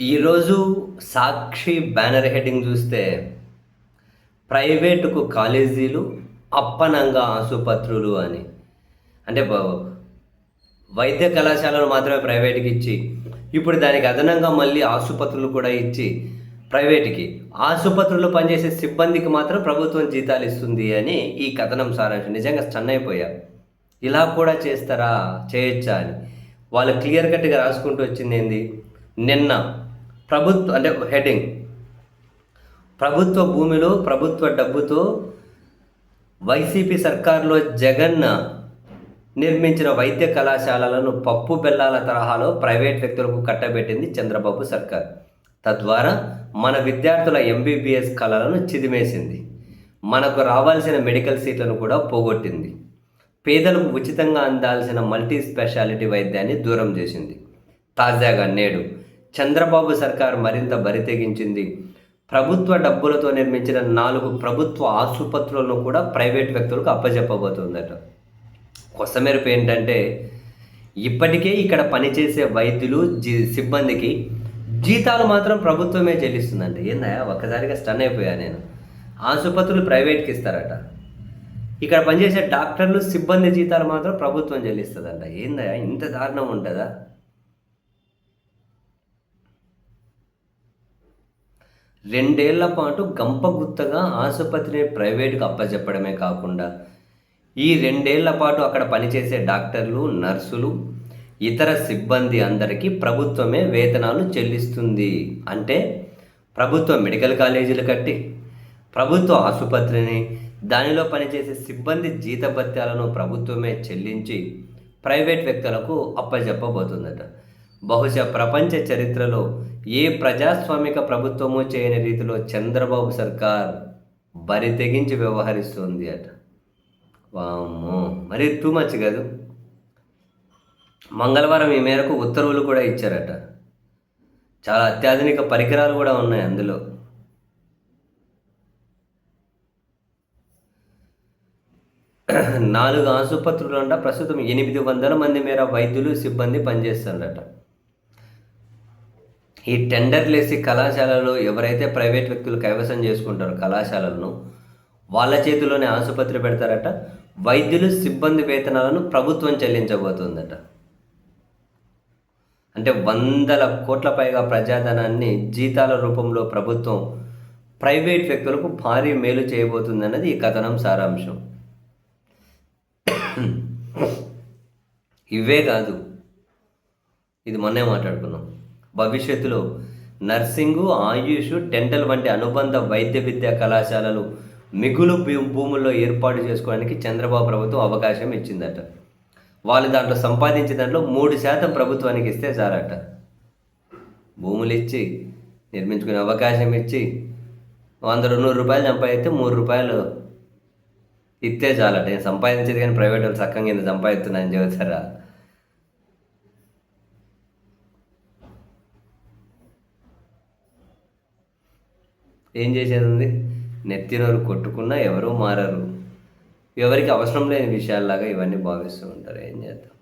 ఈరోజు సాక్షి banner heading చూస్తే ప్రైవేటుకు కాలేజీలు అప్పనంగా ఆసుపత్రులు అని. అంటే వైద్య కళాశాలలు మాత్రమే ప్రైవేట్కి ఇచ్చి ఇప్పుడు దానికి అదనంగా మళ్ళీ ఆసుపత్రులు కూడా ఇచ్చి ప్రైవేట్కి. ఆసుపత్రుల్లో పనిచేసే సిబ్బందికి మాత్రం ప్రభుత్వం జీతాలు ఇస్తుంది అని ఈ కథనం సారాంశం. నిజంగా స్టన్ అయిపోయా. ఇలా కూడా చేస్తారా? చేయొచ్చా అని. వాళ్ళు క్లియర్ కట్గా రాసుకుంటూ వచ్చింది ఏంది? నిన్న ప్రభుత్వ అంటే హెడ్డింగ్. ప్రభుత్వ భూమిలో ప్రభుత్వ డబ్బుతో వైసీపీ సర్కార్లో జగన్ నిర్మించిన వైద్య కళాశాలలను పప్పు బెల్లాల తరహాలో ప్రైవేట్ వ్యక్తులకు కట్టబెట్టింది చంద్రబాబు సర్కార్. తద్వారా మన విద్యార్థుల ఎంబీబీఎస్ కళలను చిదిమేసింది. మనకు రావాల్సిన మెడికల్ సీట్లను కూడా పోగొట్టింది. పేదలకు ఉచితంగా అందాల్సిన మల్టీ స్పెషాలిటీ వైద్యాన్ని దూరం చేసింది. తాజాగా నేడు చంద్రబాబు సర్కార్ మరింత బరితెగించింది ప్రభుత్వ డబ్బులతో నిర్మించిన నాలుగు ప్రభుత్వ ఆసుపత్రులను కూడా ప్రైవేట్ వ్యక్తులకు అప్పజెప్పబోతుందట. కొసమెరుపు ఏంటంటే ఇప్పటికే ఇక్కడ పనిచేసే వైద్యులు జీ సిబ్బందికి జీతాలు మాత్రం ప్రభుత్వమే చెల్లిస్తుందండి ఏందా ఒక్కసారిగా స్టన్ అయిపోయా నేను. ఆసుపత్రులు ప్రైవేట్కి ఇస్తారట. ఇక్కడ పనిచేసే డాక్టర్లు సిబ్బంది జీతాలు మాత్రం ప్రభుత్వం చెల్లిస్తుందంట. ఏందా ఇంత దారుణం ఉంటుందా? రెండేళ్ళ పాటు గంపగుత్తగా ఆసుపత్రిని ప్రైవేటుకు అప్పచెప్పడమే కాకుండా ఈ రెండేళ్ళ పాటు అక్కడ పనిచేసే డాక్టర్లు నర్సులు ఇతర సిబ్బంది అందరికీ ప్రభుత్వమే వేతనాలు చెల్లిస్తుంది. అంటే ప్రభుత్వ మెడికల్ కాలేజీలు కట్టి ప్రభుత్వ ఆసుపత్రిని దానిలో పనిచేసే సిబ్బంది జీతభత్యాలను ప్రభుత్వమే చెల్లించి ప్రైవేట్ వ్యక్తులకు అప్పజెప్పబోతుందట బహుశా ప్రపంచ చరిత్రలో ఏ ప్రజాస్వామిక ప్రభుత్వము చేయని రీతిలో చంద్రబాబు సర్కార్ బరి తెగించి వ్యవహరిస్తుంది అట. వామ్మో మరి టూ మచ్ కాదు. మంగళవారం ఈ మేరకు ఉత్తర్వులు కూడా ఇచ్చారట. చాలా అత్యాధునిక పరికరాలు కూడా ఉన్నాయి అందులో. నాలుగు ఆసుపత్రులు అంట ప్రస్తుతం ఎనిమిది వందల మంది మేర వైద్యులు సిబ్బంది పనిచేస్తున్నారట. ఈ టెండర్లేసి కళాశాలలో ఎవరైతే ప్రైవేట్ వ్యక్తులు కైవసం చేసుకుంటారో కళాశాలలను వాళ్ళ చేతిలోనే ఆసుపత్రి పెడతారట. వైద్యులు సిబ్బంది వేతనాలను ప్రభుత్వం చెల్లించబోతుందట. అంటే వందల కోట్ల పైగా ప్రజాధనాన్ని జీతాల రూపంలో ప్రభుత్వం ప్రైవేట్ వ్యక్తులకు భారీ మేలు చేయబోతుందన్నది ఈ కథనం సారాంశం. ఇవే కాదు ఇది మొన్నే మాట్లాడుకున్నాం. భవిష్యత్తులో నర్సింగు ఆయుష్ డెంటల్ వంటి అనుబంధ వైద్య విద్యా కళాశాలలు మిగులు భూ- భూముల్లో ఏర్పాటు చేసుకోవడానికి చంద్రబాబు ప్రభుత్వం అవకాశం ఇచ్చిందట. వాళ్ళు దాంట్లో సంపాదించే దాంట్లో మూడు శాతం ప్రభుత్వానికి ఇస్తే చాలట. భూములు ఇచ్చి నిర్మించుకునే అవకాశం ఇచ్చి వంద రెండు నూరు రూపాయలు సంపాదిస్తే మూడు రూపాయలు ఇస్తే చాలట. నేను సంపాదించేది కానీ ప్రైవేట్ వాళ్ళు సక్కంగా ఇంత సంపాదిస్తున్నాను చెబుతారా? ఏం చేసేది ఉంది నెత్తినోరు కొట్టుకున్నా ఎవరూ మారరు. ఎవరికి అవసరం లేని విషయాల్లాగా ఇవన్నీ భావిస్తూ ఉంటారు. ఏం చేద్దాం?